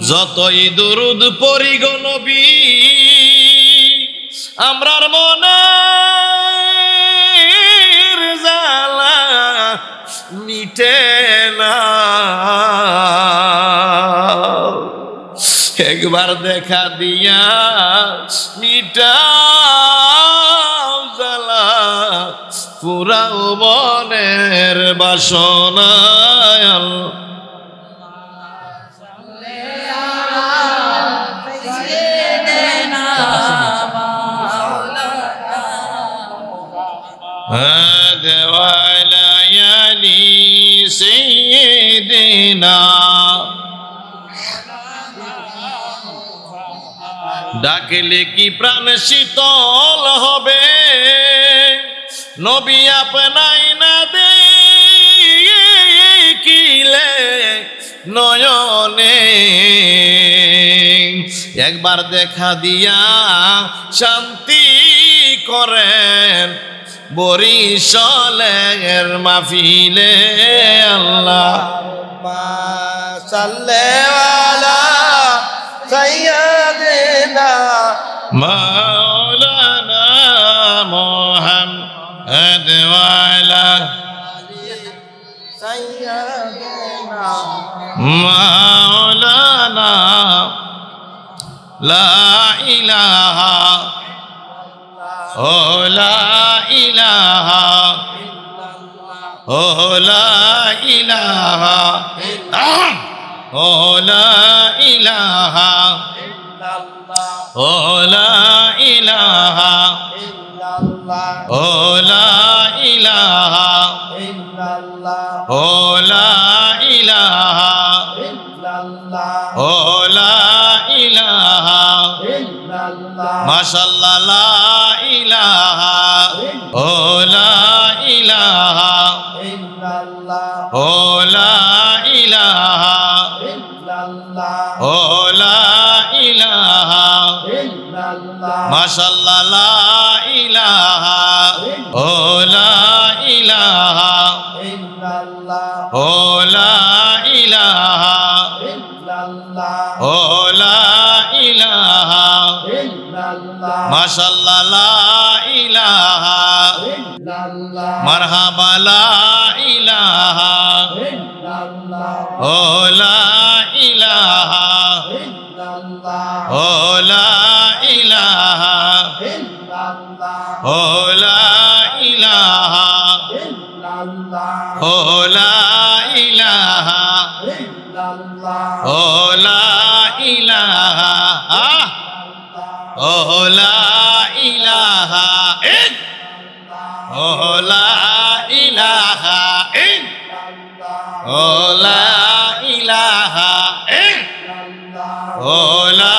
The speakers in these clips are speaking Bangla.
যতই দুরুদ পরি গো নবী, আমরার মনে মিটে না। একবার দেখা দিয়া মিটাও জালা পুরাও মনের বাসনায় আল্লাহ هذا وليالي سيدنا ডাকলে কি প্রাণ শীতল হবে নবী আপনাই না দেখিলে নয়নে একবার দেখা দিয়া শান্তি করেন বরিশলের মাহফিলে আল্লাহ। সাল্লেওয়ালা সৈয়দিনা মাওলানা মোহাম্মদ ওয়ালা সৈয়দিনা মাওলানা লা ইলাহা ওলা ইলাহা ওলা ইলাহা ওলা ইলাহা ওলা ইলাহা ওলা ইলাহা মাশাল্লাহ লা ইলাহা ও লা ইলাহা। ইল্লাল্লাহ। ও লা ইলাহা। ইল্লাল্লাহ। ও লা ইলাহা। ইল্লাল্লাহ। মাশাল্লাহ লা ইলাহা। ও মাশাল্লাহ লা ইলাহা মারহাবা লা ইলাহা ও লা ইলাহা ও লা ইলাহা ও লা ইলাহা ও লা ইলাহা! ও লা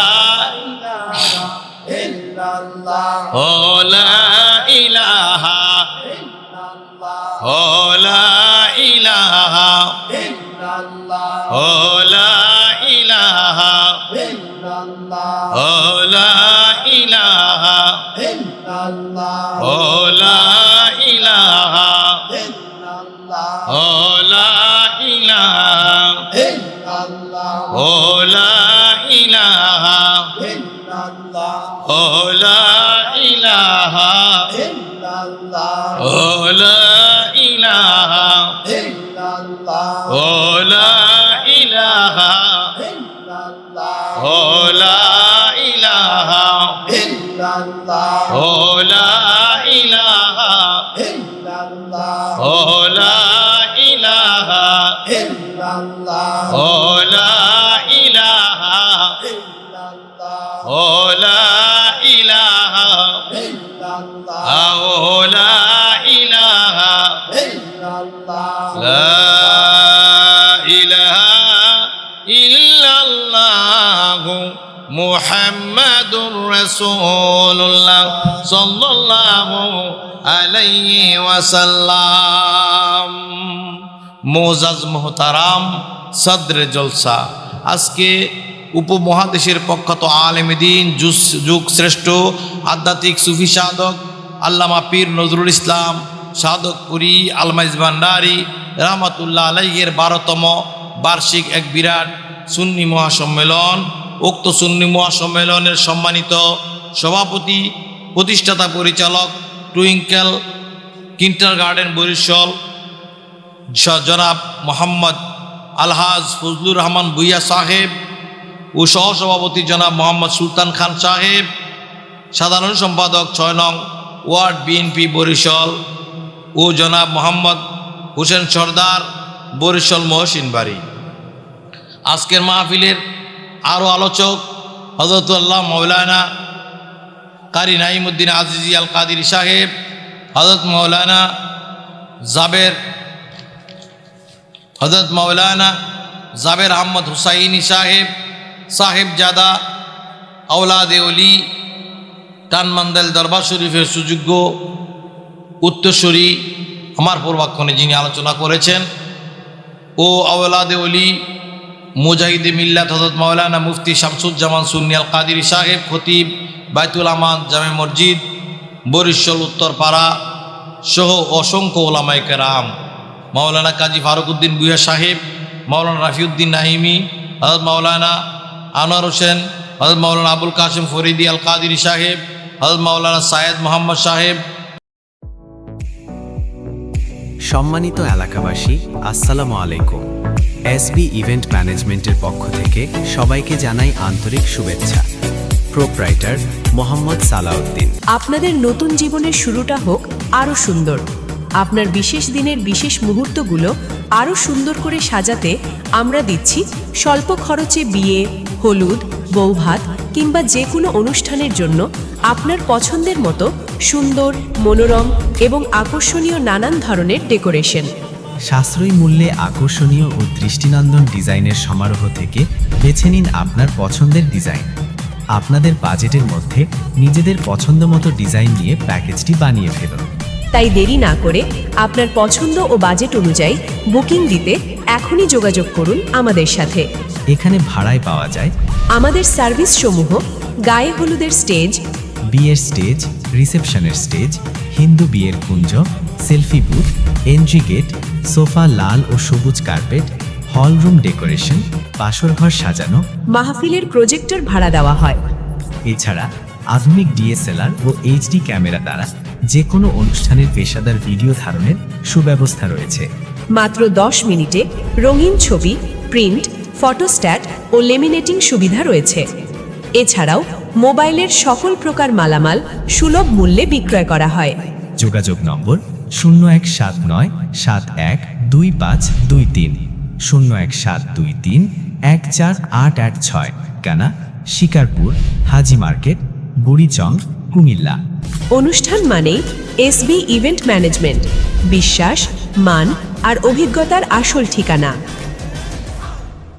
ইল্লাল্লাহ। ও লা ইলাহা ও লা ইলাহা ও লা ইলাহা ও লা ইলাহা ও লা Oh, la ilaha illallah. Oh, la ilaha illallah. Oh, la ilaha illallah. Oh, la ilaha illallah. Oh, রাসূলুল্লাহ সাল্লাল্লাহু আলাইহি ওয়াসাল্লাম। মোজাজ মোহতারাম, সদরে জলসা। আজকে উপমহাদেশের প্রখ্যাত আলেমদিন যুগ শ্রেষ্ঠ, আধ্যাত্মিক সুফি সাধক, আল্লামা পীর নজরুল ইসলাম সাধকপুরী আলমাইজ ভান্ডারি, রহমতুল্লাহ আলাইয়ের বারোতম বার্ষিক এক বিরাট সুন্নি মহাসম্মেলন। উক্ত সুন্নি মহাসম্মেলনের সম্মানিত সভাপতি, প্রতিষ্ঠাতা পরিচালক, টুইঙ্কেল কিন্টার গার্ডেন বরিশাল জনাব মোহাম্মদ আলহাজ ফজলুর রহমান ভুইয়া সাহেব ও সহসভাপতি জনাব মোহাম্মদ সুলতান খান সাহেব, সাধারণ সম্পাদক ছয় নং ওয়ার্ড বিএনপি বরিশাল ও জনাব মোহাম্মদ হোসেন সর্দার বরিশাল মহসিন বাড়ি আজকের মাহফিলের আরও আলোচক হজরতুল্লাহ মৌলানা কারি নাইমুদ্দিন আজিজি আল কাদির সাহেব হজরত মৌলানা জাবের হজরত মৌলানা জাবের আহমদ হুসাইনি সাহেব সাহেব জাদা, আওলাদে অলি টানমান্দাল দরবার শরীফের সুযোগ্য উত্তরস্বরী আমার পূর্বাক্ষণে যিনি আলোচনা করেছেন, ও আওলাদে অলি মুজাহিদে মিল্লাত হজরত মাওলানা মুফতি শামসুজ্জামান সুন্নিয়াল কাদির সাহেব, খতিব বাইতুল আমান জামে মসজিদ, বরিশাল, উত্তরপাড়া সহ অসংখ্য ওলামাই কেরাম। মাওলানা কাজী ফারুকউদ্দিন বুয়া সাহেব, মাওলানা রাফিউদ্দিন নাহিমি হজরত মাওলানা আনোয়ার হোসেন হজরত মাওলানা আবুল কাসিম ফরিদি আল কাদির সাহেব হজরত মাওলানা সায়েদ মোহাম্মদ সাহেব। সম্মানিত এলাকাবাসী, আসসালামু আলাইকুম। এসবি ইভেন্ট ম্যানেজমেন্টের পক্ষ থেকে সবাইকে জানাই আন্তরিক শুভেচ্ছা। প্রোপ্রাইটার মোহাম্মদ সালাউদ্দিন। আপনাদের নতুন জীবনের শুরুটা হোক আরও সুন্দর। আপনার বিশেষ দিনের বিশেষ মুহূর্তগুলো আরও সুন্দর করে সাজাতে আমরা দিচ্ছি স্বল্প খরচে বিয়ে, হলুদ, বৌভাত কিংবা যে কোনো অনুষ্ঠানের জন্য আপনার পছন্দের মতো সুন্দর, মনোরম এবং আকর্ষণীয় নানান ধরনের ডেকোরেশন। সাশ্রয়ী মূল্যে আকর্ষণীয় ও দৃষ্টিনন্দন ডিজাইনের সমারোহ থেকে বেছে নিন আপনার পছন্দের ডিজাইন। আপনাদের বাজেটের মধ্যে নিজেদের পছন্দ মতো ডিজাইন নিয়ে প্যাকেজটি বানিয়ে ফেলুন। তাই দেরি না করে আপনার পছন্দ ও বাজেট অনুযায়ী বুকিং দিতে এখনই যোগাযোগ করুন আমাদের সাথে। এখানে ভাড়ায় পাওয়া যায়। আমাদের সার্ভিস সমূহ গায়ে হলুদের স্টেজ বিয়ের স্টেজ রিসেপশনের স্টেজ হিন্দু বিয়ের কুঞ্জ selfie booth entry gate sofa লাল ও সবুজ কার্পেট হল রুম ডেকোরেশন বাসর ঘর সাজানো। মাহফিলের প্রজেক্টর ভাড়া দেওয়া হয়। এছাড়া আধুনিক ডিএসএলআর ও এইচডি ক্যামেরা দ্বারা যে কোনো অনুষ্ঠানের পেশাদার ভিডিও ধারণের সুব্যবস্থা রয়েছে। মাত্র দশ মিনিটে রঙিন ছবি প্রিন্ট ফটোস্ট্যাট ও লেমিনেটিং সুবিধা রয়েছে। এছাড়াও মোবাইলের সকল প্রকার মালামাল সুলভ মূল্যে বিক্রয় করা হয়। যোগাযোগ নম্বর শূন্য এক সাত নয় সাত এক দুই পাঁচ দুই তিন। শূন্য এক সাত দুই তিন এক চার আট আট ছয়। কানা, শিকারপুর, হাজি মার্কেট, বুড়িচং, কুমিল্লা। অনুষ্ঠান মানেই এসবি ইভেন্ট ম্যানেজমেন্ট। বিশ্বাস, মান আর অভিজ্ঞতার আসল ঠিকানা।